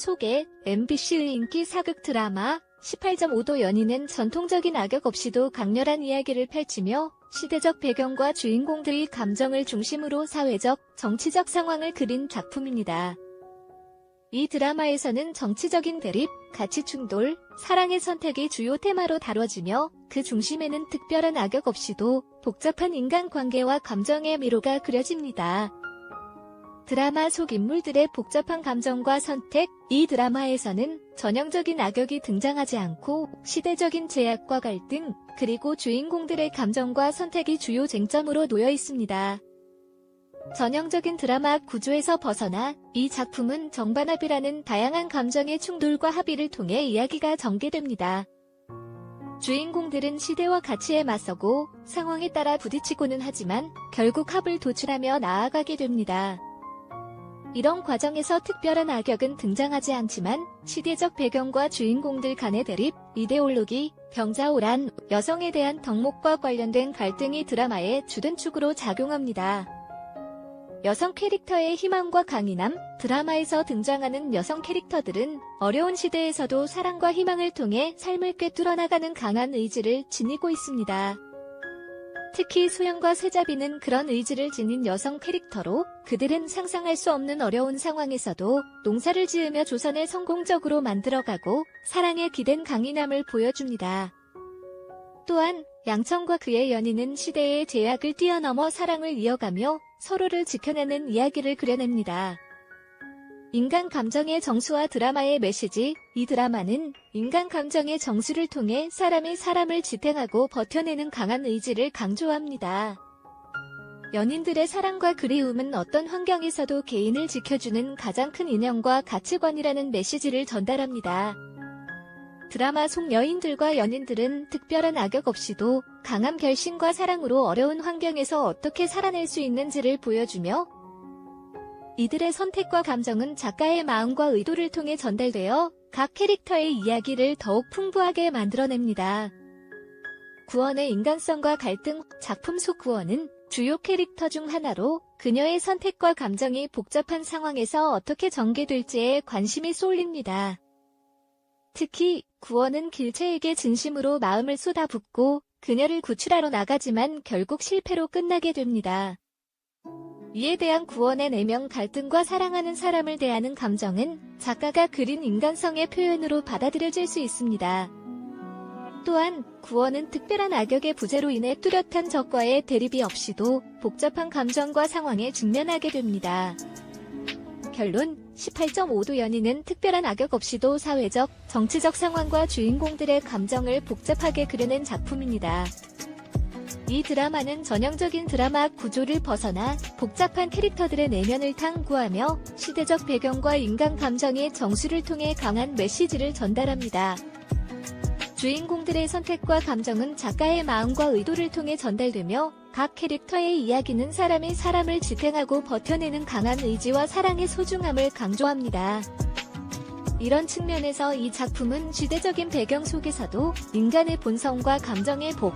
소개, MBC의 인기 사극 드라마 18.5도 연인은 전통적인 악역 없이도 강렬한 이야기를 펼치며 시대적 배경과 주인공들의 감정을 중심으로 사회적, 정치적 상황을 그린 작품입니다. 이 드라마에서는 정치적인 대립, 가치 충돌, 사랑의 선택이 주요 테마로 다뤄지며 그 중심에는 특별한 악역 없이도 복잡한 인간관계와 감정의 미로가 그려집니다. 드라마 속 인물들의 복잡한 감정과 선택, 이 드라마에서는 전형적인 악역이 등장하지 않고 시대적인 제약과 갈등, 그리고 주인공들의 감정과 선택이 주요 쟁점으로 놓여 있습니다. 전형적인 드라마 구조에서 벗어나 이 작품은 정반합이라는 다양한 감정의 충돌과 합의를 통해 이야기가 전개됩니다. 주인공들은 시대와 가치에 맞서고 상황에 따라 부딪히고는 하지만 결국 합을 도출하며 나아가게 됩니다. 이런 과정에서 특별한 악역은 등장하지 않지만 시대적 배경과 주인공들 간의 대립, 이데올로기, 병자호란, 여성에 대한 덕목과 관련된 갈등이 드라마의 주된 축으로 작용합니다. 여성 캐릭터의 희망과 강인함, 드라마에서 등장하는 여성 캐릭터들은 어려운 시대에서도 사랑과 희망을 통해 삶을 꿰뚫어 나가는 강한 의지를 지니고 있습니다. 특히 소영과 세자비는 그런 의지를 지닌 여성 캐릭터로 그들은 상상할 수 없는 어려운 상황에서도 농사를 지으며 조선을 성공적으로 만들어가고 사랑에 기댄 강인함을 보여줍니다. 또한 양천과 그의 연인은 시대의 제약을 뛰어넘어 사랑을 이어가며 서로를 지켜내는 이야기를 그려냅니다. 인간 감정의 정수와 드라마의 메시지, 이 드라마는 인간 감정의 정수를 통해 사람이 사람을 지탱하고 버텨내는 강한 의지를 강조합니다. 연인들의 사랑과 그리움은 어떤 환경에서도 개인을 지켜주는 가장 큰 인형과 가치관이라는 메시지를 전달합니다. 드라마 속 여인들과 연인들은 특별한 악역 없이도 강한 결심과 사랑으로 어려운 환경에서 어떻게 살아낼 수 있는지를 보여주며 이들의 선택과 감정은 작가의 마음과 의도를 통해 전달되어 각 캐릭터의 이야기를 더욱 풍부하게 만들어냅니다. 구원의 인간성과 갈등 작품 속 구원은 주요 캐릭터 중 하나로 그녀의 선택과 감정이 복잡한 상황에서 어떻게 전개될지에 관심이 쏠립니다. 특히 구원은 길체에게 진심으로 마음을 쏟아붓고 그녀를 구출하러 나가지만 결국 실패로 끝나게 됩니다. 이에 대한 구원의 내면 갈등과 사랑하는 사람을 대하는 감정은 작가가 그린 인간성의 표현으로 받아들여질 수 있습니다. 또한 구원은 특별한 악역의 부재로 인해 뚜렷한 적과의 대립이 없이도 복잡한 감정과 상황에 직면하게 됩니다. 결론 18.5도 연인은 특별한 악역 없이도 사회적, 정치적 상황과 주인공들의 감정을 복잡하게 그려낸 작품입니다. 이 드라마는 전형적인 드라마 구조를 벗어나 복잡한 캐릭터들의 내면을 탐구하며 시대적 배경과 인간 감정의 정수를 통해 강한 메시지를 전달합니다. 주인공들의 선택과 감정은 작가의 마음과 의도를 통해 전달되며 각 캐릭터의 이야기는 사람이 사람을 지탱하고 버텨내는 강한 의지와 사랑의 소중함을 강조합니다. 이런 측면에서 이 작품은 시대적인 배경 속에서도 인간의 본성과 감정의 복,